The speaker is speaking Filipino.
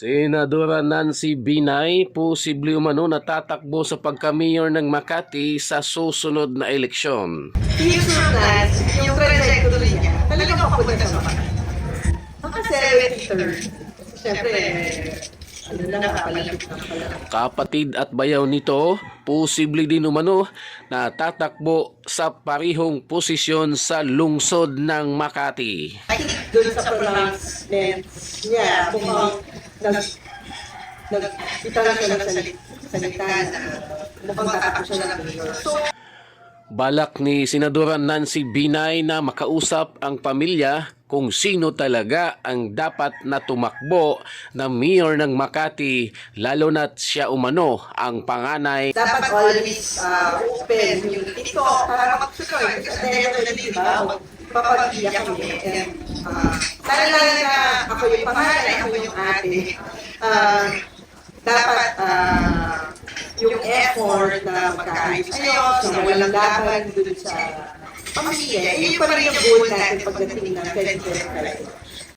Senadora Nancy Binay, posible umano natatakbo sa pagka-mayor ng Makati sa susunod na eleksyon. future plans, yung trajectory niya, talagang papunta sa mga. Ang 73rd, siyempre, ano. Kapatid at bayaw nito, posible din umano na tatakbo sa parihong posisyon sa lungsod ng Makati. I think doon sa pronouncements niya, mukhang nag, nag, bitaw siya ng salita, salita na mukhang tatakbo siya ng mayor. So, Balak ni Senadora Nancy Binay na makausap ang pamilya kung sino talaga ang dapat na tumakbo na mayor ng Makati lalo na't siya umano ang panganay dapat always uh, open yung TikTok para mag-support. Kasi at the end of the day, di ba, magpapagbiyak kami. And, uh, dahil lang na ako yung panganay, ako yung ate, uh, dapat uh, yung effort na magkaayos ayos, na walang laban dun sa pamilya, yun pa rin yung goal natin pagdating ng 2025.